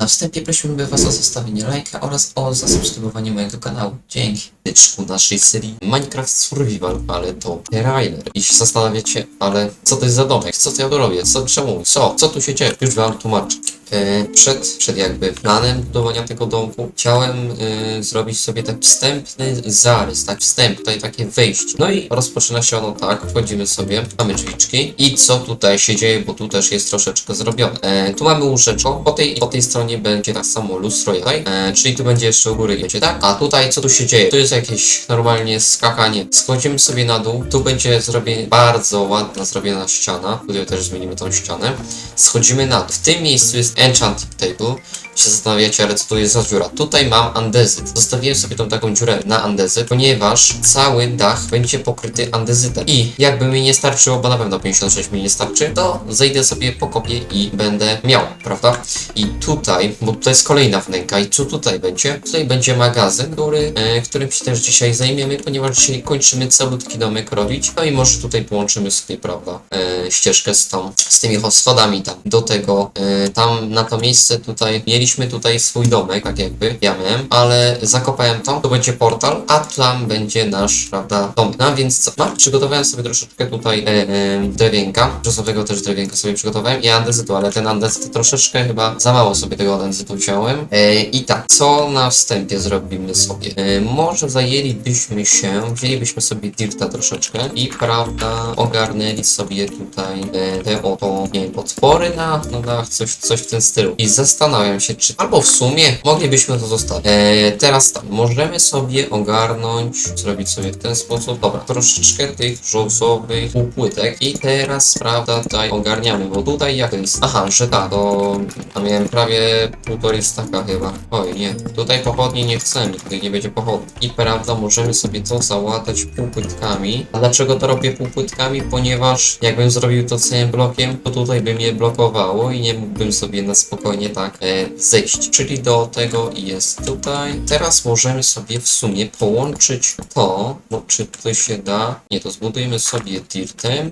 Na wstępie prosimy Was o zostawienie lajka oraz o zasubskrybowanie mojego kanału. Dzięki. Tyczku naszej serii Minecraft Survival, ale to trailer. I się zastanawiacie, ale co to jest za domek? Co to ja tu robię? Co, czemu? Co? Co tu się dzieje? Już Wam tłumaczę. E, przed, przed jakby planem budowania tego domku chciałem e, zrobić sobie tak wstępny zarys, tak wstęp, tutaj takie wejście. No i rozpoczyna się ono tak, wchodzimy sobie, mamy drzwiczki i co tutaj się dzieje, bo tu też jest troszeczkę zrobione. E, tu mamy łóżeczko, po tej, po tej stronie będzie tak samo lustro tutaj, e, czyli tu będzie jeszcze u góry wiecie, tak? A tutaj co tu się dzieje? Tu jest jakieś normalnie skakanie. Schodzimy sobie na dół, tu będzie zrobienie bardzo ładna zrobiona ściana, tutaj też zmienimy tą ścianę. Schodzimy na dół. W tym miejscu jest enchanting table. Się zastanawiacie, ale co tu jest za dziura? Tutaj mam andezyt. Zostawiłem sobie tą taką dziurę na andezyt, ponieważ cały dach będzie pokryty andezytem. I jakby mi nie starczyło, bo na pewno 56 mi nie starczy, to zejdę sobie po kopię i będę miał, prawda? I tutaj, bo tutaj jest kolejna wnęka i co tutaj będzie? Tutaj będzie magazyn, który, e, którym się też dzisiaj zajmiemy, ponieważ dzisiaj kończymy calutki domek robić. No i może tutaj połączymy sobie, prawda, e, ścieżkę z tą, z tymi schodami tam do tego, e, tam na to miejsce tutaj mieliśmy tutaj swój domek, tak jakby, ja miałem, ale zakopałem to, to będzie portal, a tam będzie nasz, prawda, dom. No więc co, no, przygotowałem sobie troszeczkę tutaj e, e, drewienka, czasowego też drewienka sobie przygotowałem i andezytu, ale ten andezyt troszeczkę chyba za mało sobie tego andezytu wziąłem. E, I tak, co na wstępie zrobimy sobie? E, może zajęlibyśmy się, wzięlibyśmy sobie dirta troszeczkę i, prawda, ogarnęli sobie tutaj e, te oto, nie wiem, potwory na, na coś, coś w tym stylu. I zastanawiam się, czy albo w sumie moglibyśmy to zostawić. E, teraz tak, możemy sobie ogarnąć, zrobić sobie w ten sposób. Dobra, troszeczkę tych brzozowych półpłytek i teraz, prawda, tutaj ogarniamy, bo tutaj jak jest? Aha, że tak, to a miałem prawie półtorej staka chyba. Oj, nie, tutaj pochodni nie chcemy, tutaj nie będzie pochodni. I prawda, możemy sobie to załatać półpłytkami. A dlaczego to robię półpłytkami? Ponieważ jakbym zrobił to całym blokiem, to tutaj by mnie blokowało i nie mógłbym sobie na spokojnie tak e, zejść. Czyli do tego jest tutaj. Teraz możemy sobie w sumie połączyć to, bo czy to się da? Nie, to zbudujmy sobie dirtem.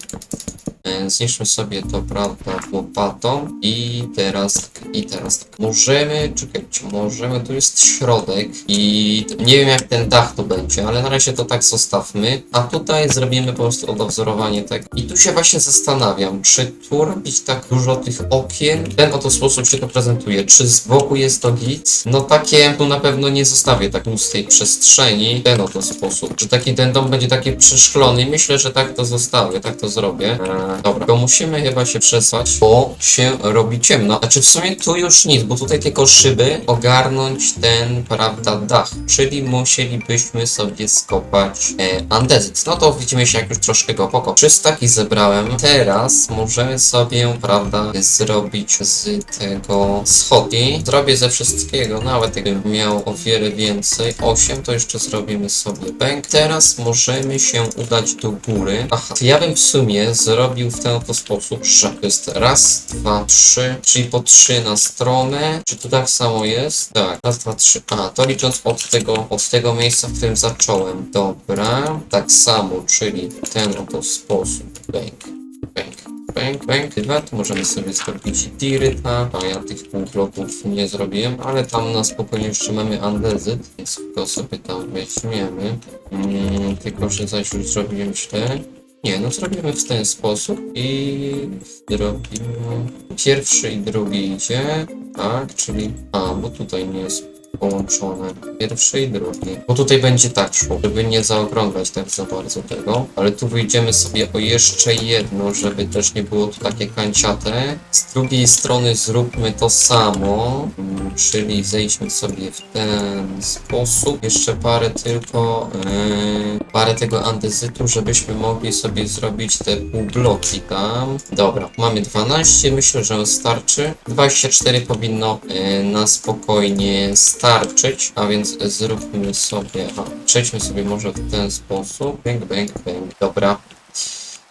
E, Zniszczmy sobie to, prawda, łopatą i teraz tak, i teraz tak. Możemy, czekajcie, możemy, tu jest środek i nie wiem jak ten dach tu będzie, ale na razie to tak zostawmy, a tutaj zrobimy po prostu odwzorowanie tego. I tu się właśnie zastanawiam, czy tu robić tak dużo tych okien, ten oto sposób się to prezentuje, czy z boku jest to git? No takie, tu na pewno nie zostawię tak pustej przestrzeni, ten oto sposób, że taki ten dom będzie taki przeszklony myślę, że tak to zostawię, tak to zrobię. Eee, dobra, to musimy chyba się przesłać, bo się robi ciemno. Znaczy w sumie tu już nic, bo tutaj tylko szyby ogarnąć ten, prawda, dach. Czyli musielibyśmy sobie skopać e, andezyt. No to widzimy się jak już troszkę go poko. 300 i zebrałem. Teraz możemy sobie, prawda, zrobić z tego Zrobię ze wszystkiego, nawet jakbym miał o wiele więcej. 8 to jeszcze zrobimy sobie bęk. Teraz możemy się udać do góry. Aha, to ja bym w sumie zrobił w ten oto sposób, że to jest raz, dwa, trzy, czyli po trzy na stronę. Czy tu tak samo jest? Tak, raz, dwa, trzy. A, to licząc od tego, od tego miejsca, w którym zacząłem. Dobra, tak samo, czyli w ten oto sposób. Bęk, bęk. Bęk, bęk, dwa, to możemy sobie zrobić diryta, a ja tych pół bloków nie zrobiłem, ale tam na spokojnie jeszcze mamy andezyt, więc go sobie tam weźmiemy. Mm, tylko, że zaś już zrobiłem źle. Nie, no zrobimy w ten sposób i zrobimy pierwszy i drugi idzie, tak, czyli, a, bo tutaj nie jest połączone, pierwszy i drugi, bo tutaj będzie tak szło, żeby nie zaokrąglać tak za bardzo tego, ale tu wyjdziemy sobie o jeszcze jedno, żeby też nie było tu takie kanciate, z drugiej strony zróbmy to samo, mm, czyli zejdźmy sobie w ten sposób, jeszcze parę tylko, yy, parę tego andezytu, żebyśmy mogli sobie zrobić te półbloki tam. Dobra, mamy 12, myślę, że starczy. 24 powinno e, na spokojnie a więc zróbmy sobie, aha, przejdźmy sobie może w ten sposób. Bang, bang, bang. Dobra.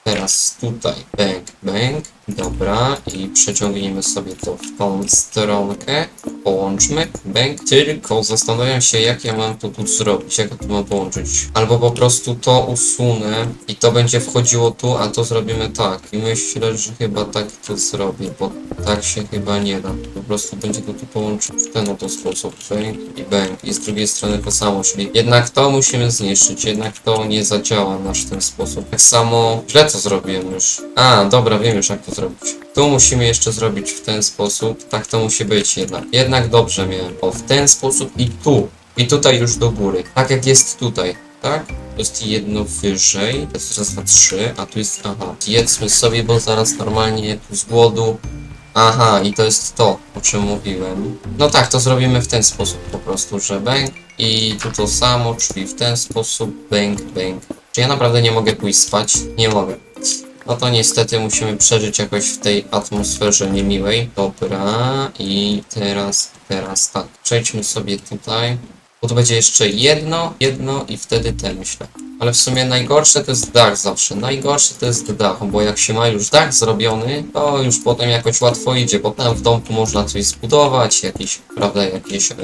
Teraz tutaj, bang, bang. Dobra, i przeciągniemy sobie to w tą stronkę. Połączmy, bęk. Tylko zastanawiam się, jak ja mam to tu zrobić, jak ja to mam połączyć. Albo po prostu to usunę i to będzie wchodziło tu, a to zrobimy tak. I myślę, że chyba tak to zrobię, bo tak się chyba nie da. Po prostu będzie to tu połączyć w ten oto sposób. Bęk i bęk. I z drugiej strony to samo, czyli jednak to musimy zniszczyć, jednak to nie zadziała nasz ten sposób. Tak samo źle to zrobiłem już. A, dobra, wiem już jak to zrobić. Tu musimy jeszcze zrobić w ten sposób. Tak to musi być jednak. Jednak dobrze miałem. O, w ten sposób i tu. I tutaj już do góry. Tak jak jest tutaj. Tak? To jest jedno wyżej. To jest raz, dwa, trzy. A tu jest, aha. Jedzmy sobie, bo zaraz normalnie tu z głodu. Aha, i to jest to, o czym mówiłem. No tak, to zrobimy w ten sposób po prostu, że bęk i tu to samo, czyli w ten sposób bęk, bęk. Czy ja naprawdę nie mogę pójść spać? Nie mogę. No to niestety musimy przeżyć jakoś w tej atmosferze niemiłej. Dobra, i teraz, teraz tak. Przejdźmy sobie tutaj. Bo to będzie jeszcze jedno, jedno i wtedy te myślę. Ale w sumie najgorsze to jest dach zawsze. Najgorsze to jest dach, bo jak się ma już dach zrobiony, to już potem jakoś łatwo idzie, bo tam w domku można coś zbudować, jakiś, prawda, jakiś, e,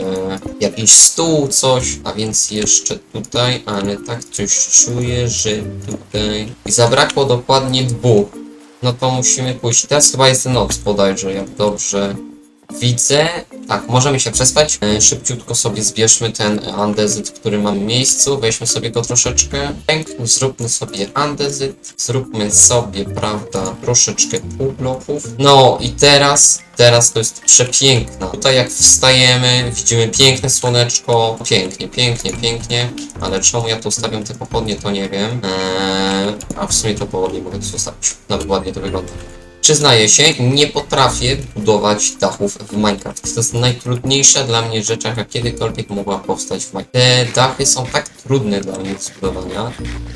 jakiś stół, coś, a więc jeszcze tutaj, ale tak coś czuję, że tutaj i zabrakło dokładnie dwóch. No to musimy pójść. Teraz chyba jest noc bodajże, jak dobrze widzę. Tak, możemy się przespać. E, Szybciutko sobie zbierzmy ten andezyt, który mamy w miejscu. Weźmy sobie go troszeczkę. Pęk, zróbmy sobie andezyt. Zróbmy sobie, prawda, troszeczkę pół bloków. No i teraz, teraz to jest przepiękna. Tutaj jak wstajemy, widzimy piękne słoneczko. Pięknie, pięknie, pięknie. Ale czemu ja tu ustawiam te pochodnie, to nie wiem. Eee, a w sumie to pochodnie mogę tu zostawić. Nawet ładnie to wygląda. Przyznaję się, nie potrafię budować dachów w Minecraft. To jest najtrudniejsza dla mnie rzecz, jaka kiedykolwiek mogła powstać w Minecraft. Te dachy są tak trudne dla mnie do zbudowania,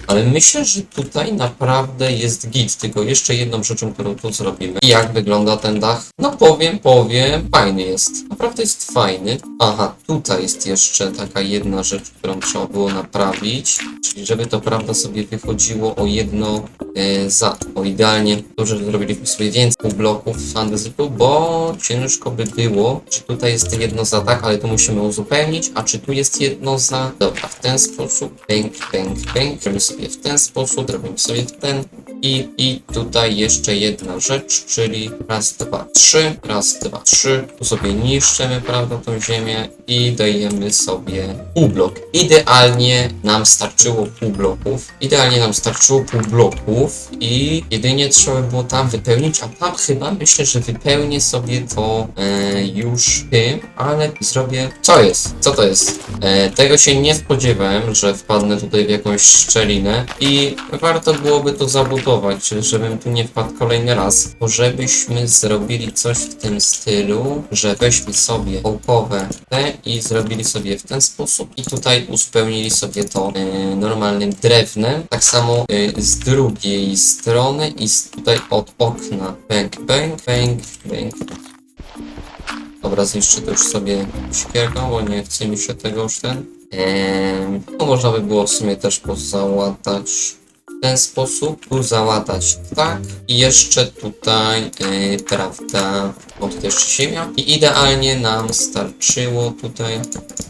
ale myślę, że tutaj naprawdę jest git. Tylko jeszcze jedną rzeczą, którą tu zrobimy. Jak wygląda ten dach? No powiem, powiem, fajny jest. Naprawdę jest fajny. Aha, tutaj jest jeszcze taka jedna rzecz, którą trzeba było naprawić. Czyli żeby to prawda sobie wychodziło o jedno e, za. O idealnie dobrze, zrobiliśmy sobie więcej bloków andezytu, bo ciężko by było, czy tutaj jest jedno za tak, ale to musimy uzupełnić, a czy tu jest jedno za. Dobra, w ten sposób. Pęk, pęk, pęk. Robimy sobie w ten sposób, robimy sobie w ten. I, I tutaj jeszcze jedna rzecz, czyli raz, dwa, trzy, raz, dwa, trzy. Tu sobie niszczymy, prawda, tą ziemię i dajemy sobie pół blok. Idealnie nam starczyło pół bloków. Idealnie nam starczyło pół bloków i jedynie trzeba było tam wypełnić, a tam chyba myślę, że wypełnię sobie to e, już tym, ale zrobię... Co jest? Co to jest? E, tego się nie spodziewałem, że wpadnę tutaj w jakąś szczelinę i warto byłoby to zabudować, żebym tu nie wpadł kolejny raz, bo żebyśmy zrobili coś w tym stylu, że weźmy sobie ołkowe te i zrobili sobie w ten sposób i tutaj uzupełnili sobie to e, normalnym drewnem, tak samo e, z drugiej strony i z tutaj od okna. Bęk, bęk, bęk, bęk. Dobra, zniszczę to już sobie siekierką, bo nie chce mi się tego już ten. Eee, to można by było w sumie też pozałatać w ten sposób, tu załatać tak i jeszcze tutaj, yy, prawda, o tutaj jeszcze ziemia i idealnie nam starczyło tutaj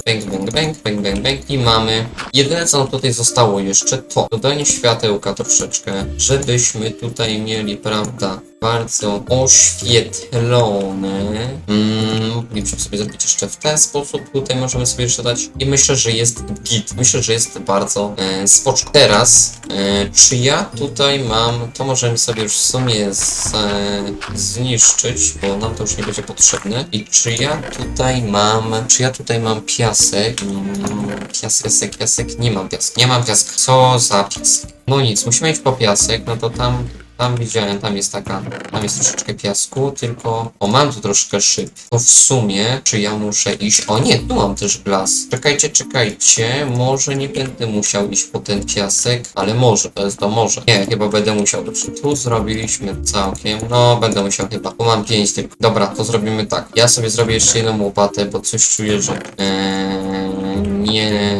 bang, bang, bang, bang, bang, bang i mamy jedyne co nam tutaj zostało jeszcze to dodanie światełka troszeczkę, żebyśmy tutaj mieli, prawda, bardzo oświetlone. Mm, moglibyśmy sobie zrobić jeszcze w ten sposób. Tutaj możemy sobie jeszcze dać. I myślę, że jest git. Myślę, że jest bardzo e, spoczko. Teraz, e, czy ja tutaj mam, to możemy sobie już w sumie z, e, zniszczyć, bo nam to już nie będzie potrzebne. I czy ja tutaj mam, czy ja tutaj mam piasek? Mm, piasek, piasek, piasek. Nie mam piasek. Nie mam piasek. Co za piasek? No nic, musimy iść po piasek, no to tam tam widziałem, tam jest taka, tam jest troszeczkę piasku, tylko, o mam tu troszkę szyb. To w sumie, czy ja muszę iść, o nie, tu mam też glas. Czekajcie, czekajcie, może nie będę musiał iść po ten piasek, ale może, to jest to może. Nie, chyba będę musiał, dobrze, tu zrobiliśmy całkiem, no będę musiał chyba, bo mam pięć tylko. Dobra, to zrobimy tak, ja sobie zrobię jeszcze jedną łopatę, bo coś czuję, że, eee, nie,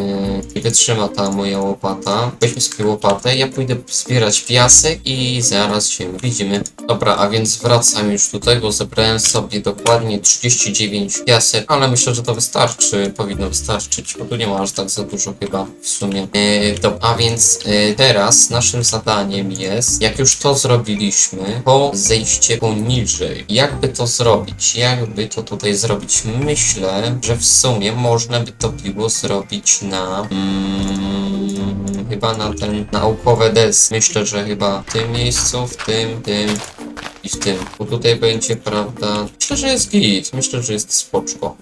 wytrzyma ta moja łopata. Weźmy sobie łopatę, ja pójdę zbierać piasek i zaraz się widzimy. Dobra, a więc wracam już tutaj, bo zebrałem sobie dokładnie 39 piasek, ale myślę, że to wystarczy, powinno wystarczyć, bo tu nie ma aż tak za dużo chyba w sumie. E, do, a więc e, teraz naszym zadaniem jest, jak już to zrobiliśmy, to zejście poniżej. Jakby to zrobić? Jakby to tutaj zrobić? Myślę, że w sumie można by to było zrobić na mm, chyba na ten naukowe des. Myślę, że chyba w tym miejscu, w tym, tym i w tym. Bo tutaj będzie, prawda? Myślę, że jest git. Myślę, że jest spoczko.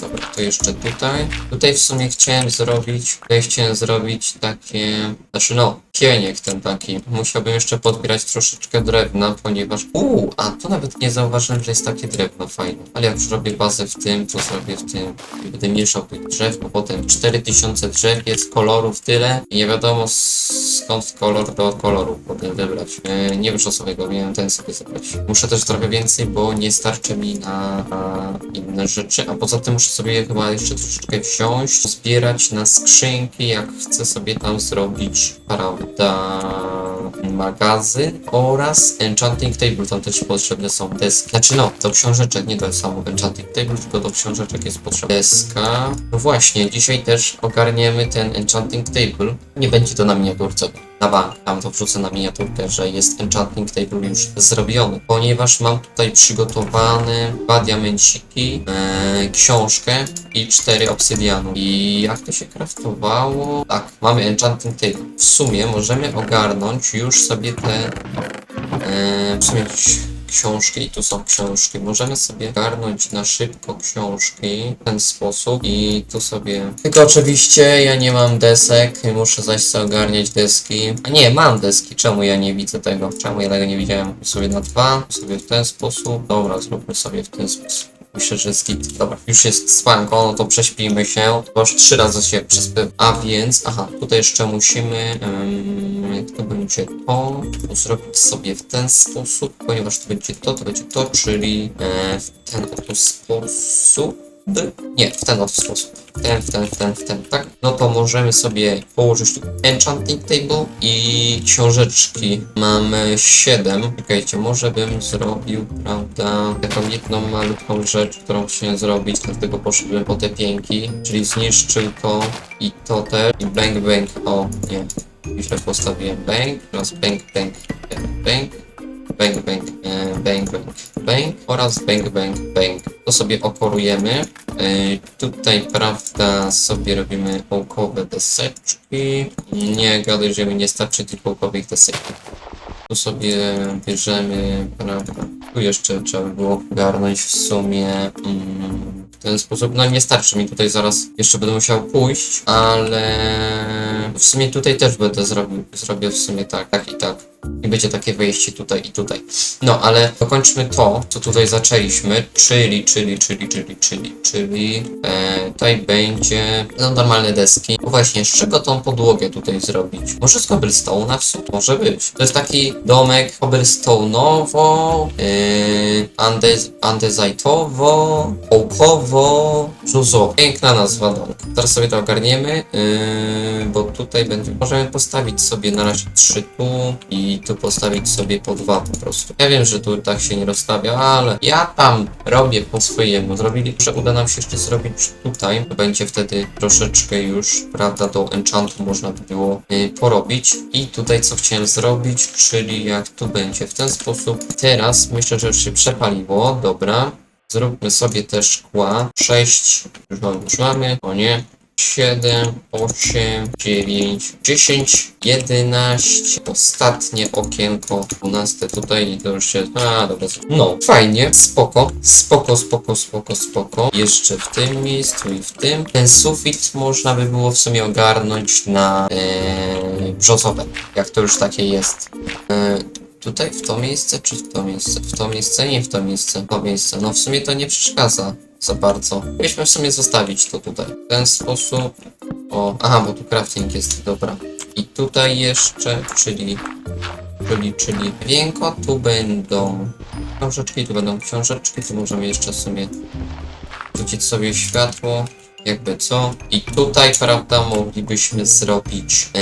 Dobra, to jeszcze tutaj. Tutaj w sumie chciałem zrobić, tutaj chciałem zrobić takie, znaczy no, pieniek ten taki. Musiałbym jeszcze podbierać troszeczkę drewna, ponieważ, uuu, a tu nawet nie zauważyłem, że jest takie drewno fajne. Ale jak już robię bazę w tym, to zrobię w tym i będę mieszał tych drzew, bo potem 4000 drzew jest, kolorów tyle i nie wiadomo skąd kolor do koloru potem wybrać. E, nie wiem sobie go, miałem ten sobie zabrać. Muszę też trochę więcej, bo nie starczy mi na, na inne rzeczy, a poza tym muszę sobie chyba jeszcze troszeczkę wziąć, zbierać na skrzynki, jak chcę sobie tam zrobić, prawda, magazyn oraz enchanting table, tam też potrzebne są deski. Znaczy no, do książeczek, nie do samo enchanting table, tylko do książeczek jest potrzebna deska. No właśnie, dzisiaj też ogarniemy ten enchanting table. Nie będzie to na miniaturce, na bank. Tam to wrzucę na miniaturkę, że jest enchanting table już zrobiony, ponieważ mam tutaj przygotowane dwa diamenciki, e, książkę i cztery obsydianu. I jak to się craftowało? Tak, mamy enchanting table. W sumie możemy ogarnąć już sobie te e, w sumie książki i tu są książki. Możemy sobie garnąć na szybko książki w ten sposób i tu sobie... Tylko oczywiście ja nie mam desek, muszę zaś sobie ogarniać deski. A nie, mam deski, czemu ja nie widzę tego? Czemu ja tego nie widziałem? Sobie na dwa, sobie w ten sposób. Dobra, zróbmy sobie w ten sposób. Myślę, że jest. Dobra, już jest spanko, no to prześpijmy się. Bo już trzy razy się przespy. A więc, aha, tutaj jeszcze musimy, um, to będzie to, zrobić sobie w ten sposób, ponieważ to będzie to, to będzie to, czyli e, w ten oto sposób. Nie, w ten oto sposób. W ten, w ten, w ten, w ten, tak? No to możemy sobie położyć tu enchanting table i książeczki. Mamy 7. Czekajcie, może bym zrobił, prawda, taką jedną malutką rzecz, którą chciałem zrobić, dlatego poszedłem po te pięki, czyli zniszczył to i to też i bang bang, o nie, źle postawiłem bang, teraz bang bang, bang, bang bang, e, bang bang, bang oraz bang bang, bang. To sobie okorujemy. E, tutaj, prawda, sobie robimy ołkowe deseczki. Nie gadaj, że mi nie starczy tych ołkowych desek. Tu sobie bierzemy, prawda, tu jeszcze trzeba by było garnąć w sumie mm, w ten sposób. No nie starczy mi tutaj zaraz, jeszcze będę musiał pójść, ale w sumie tutaj też będę zrobił, zrobię w sumie tak, tak i tak. I będzie takie wejście tutaj i tutaj. No, ale dokończmy to, co tutaj zaczęliśmy, czyli, czyli, czyli, czyli, czyli, czyli e, tutaj będzie no, normalne deski. No właśnie, z czego tą podłogę tutaj zrobić? Może z cobblestone'a w sumie? Może być. To jest taki domek cobblestone'owo, yy, andez, andezajtowo, ołkowo, brzuzowo. Piękna nazwa domku. Teraz sobie to ogarniemy, yy, bo tutaj będzie, możemy postawić sobie na razie trzy tu i tu postawić sobie po dwa po prostu. Ja wiem, że tu tak się nie rozstawia, ale ja tam robię po swojemu. Zrobili, że uda nam się jeszcze zrobić tutaj, będzie wtedy troszeczkę już, prawda, do enchantu można by było yy, porobić. I tutaj co chciałem zrobić, czyli jak tu będzie w ten sposób. Teraz myślę, że już się przepaliło, dobra. Zróbmy sobie te szkła. 6, już już mamy, o nie. 7, 8, 9, 10, 11, ostatnie okienko, 12 tutaj i to już jest, a dobra, no fajnie, spoko, spoko, spoko, spoko, spoko, jeszcze w tym miejscu i w tym, ten sufit można by było w sumie ogarnąć na e, brzozowe, jak to już takie jest. E, Tutaj w to miejsce, czy w to miejsce? W to miejsce, nie w to miejsce. W to miejsce. No w sumie to nie przeszkadza za bardzo. Mieliśmy w sumie zostawić to tutaj. W ten sposób. O, aha, bo tu crafting jest, dobra. I tutaj jeszcze, czyli, czyli, czyli wienko, tu będą książeczki, tu będą książeczki, tu możemy jeszcze w sumie wrzucić sobie światło. Jakby co. I tutaj, prawda, moglibyśmy zrobić e,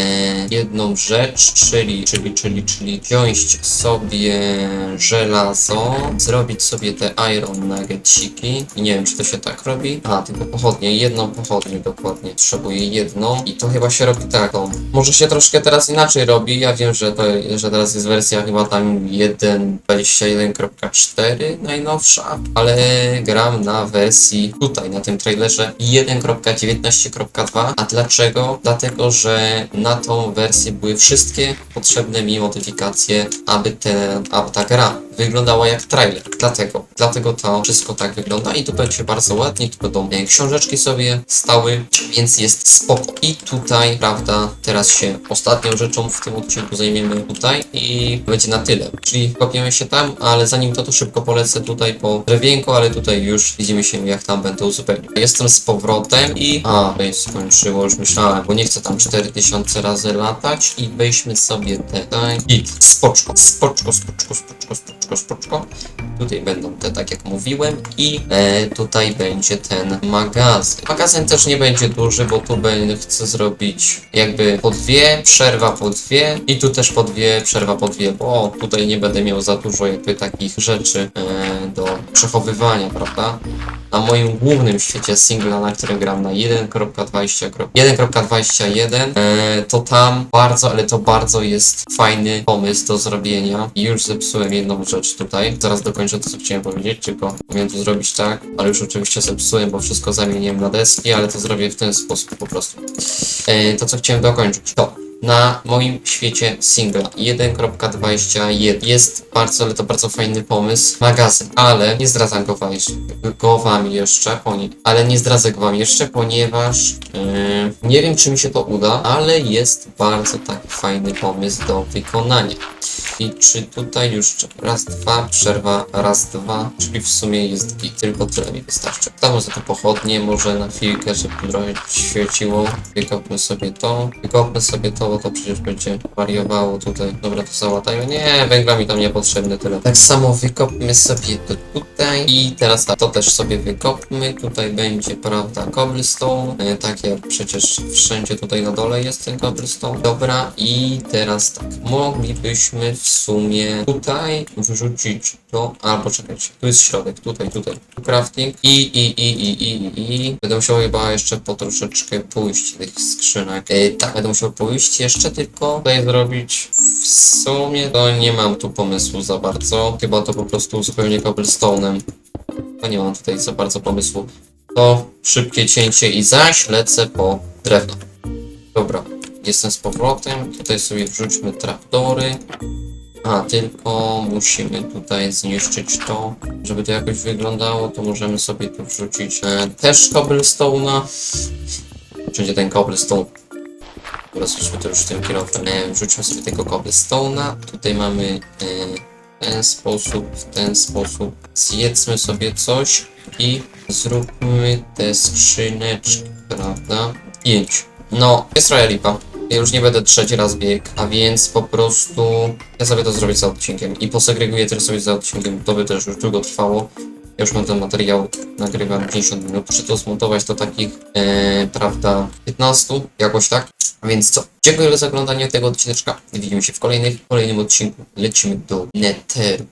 jedną rzecz, czyli, czyli, czyli, czyli wziąć sobie żelazo, zrobić sobie te iron nuggetsiki. I nie wiem, czy to się tak robi. A, tylko pochodnie, jedną pochodnię dokładnie. Potrzebuję jedną. I to chyba się robi taką. Może się troszkę teraz inaczej robi. Ja wiem, że to, że teraz jest wersja chyba tam 1.21.4 najnowsza, ale gram na wersji tutaj, na tym trailerze 1.19.2. A dlaczego? Dlatego, że na tą wersję były wszystkie potrzebne mi modyfikacje, aby, te, aby ta gra wyglądała jak trailer. Dlatego, dlatego to wszystko tak wygląda i tu będzie bardzo ładnie, tu będą e, książeczki sobie stały, więc jest spoko. I tutaj, prawda, teraz się ostatnią rzeczą w tym odcinku zajmiemy tutaj i będzie na tyle. Czyli kopiemy się tam, ale zanim to, to szybko polecę tutaj po drewienko, ale tutaj już widzimy się jak tam będę uzupełniał. Jestem z powrotem i... A, to jest skończyło, już myślałem, bo nie chcę tam 4000 razy latać i weźmy sobie tutaj i spoczko, spoczko, spoczko, spoczko, spoczko, spoczko. Tutaj będą te, tak jak mówiłem, i e, tutaj będzie ten magazyn. Magazyn też nie będzie duży, bo tu będę chcę zrobić jakby po dwie, przerwa po dwie, i tu też po dwie, przerwa po dwie, bo tutaj nie będę miał za dużo jakby takich rzeczy e, do przechowywania, prawda? Na moim głównym świecie singla, na którym gram na 1.20, 1.21, e, to tam bardzo, ale to bardzo jest fajny pomysł do zrobienia. I już zepsułem jedną rzecz tutaj. Zaraz dokończę to, co chciałem powiedzieć, tylko miałem to zrobić tak, ale już oczywiście zepsułem, bo wszystko zamieniłem na deski, ale to zrobię w ten sposób po prostu. E, to, co chciałem dokończyć, to na moim świecie singla 1.21 jest bardzo, ale to bardzo fajny pomysł, magazyn, ale nie zdradzam go, go wam jeszcze, poni- ale nie zdradzę go wam jeszcze, ponieważ yy, nie wiem, czy mi się to uda, ale jest bardzo taki fajny pomysł do wykonania. I czy tutaj już raz, dwa, przerwa, raz, dwa, czyli w sumie jest git, tylko tyle mi wystarczy. Tam za to pochodnie, może na chwilkę, żeby trochę świeciło. Wykopmy sobie to, wykopmy sobie to, bo to przecież będzie wariowało tutaj. Dobra, to załatają. Nie, węgla mi tam niepotrzebne tyle. Tak samo wykopmy sobie to tutaj i teraz tak, to też sobie wykopmy. Tutaj będzie, prawda, cobblestone, e, tak jak przecież wszędzie tutaj na dole jest ten cobblestone. Dobra, i teraz tak, moglibyśmy w sumie tutaj wrzucić to, albo czekajcie, tu jest środek, tutaj, tutaj, tu crafting i, i, i, i, i, i. Będę musiał chyba jeszcze po troszeczkę pójść tych skrzynek. E, tak, będę musiał pójść jeszcze tylko tutaj zrobić. W sumie to nie mam tu pomysłu za bardzo, chyba to po prostu uzupełnię cobblestone'em. To nie mam tutaj za bardzo pomysłu. To szybkie cięcie i zaś lecę po drewno. Dobra, jestem z powrotem. Tutaj sobie wrzućmy trapdory. A, tylko musimy tutaj zniszczyć to, żeby to jakoś wyglądało, to możemy sobie tu wrzucić e, też cobblestone'a. Wszędzie ten cobblestone. Zróbmy to już tym kierowcem. E, wrzućmy sobie tego cobblestone'a. Tutaj mamy e, w ten sposób, w ten sposób. Zjedzmy sobie coś i zróbmy te skrzyneczki, prawda? Pięć. No, jest trochę lipa. Ja już nie będę trzeci raz bieg, a więc po prostu ja sobie to zrobię za odcinkiem i posegreguję też sobie za odcinkiem. To by też już długo trwało. Ja już mam ten materiał, nagrywam 50 minut. Czy to zmontować to takich, e, prawda, 15, jakoś tak. A więc co? Dziękuję za oglądanie tego odcineczka. Widzimy się w kolejnych, kolejnym odcinku. Lecimy do Netheru.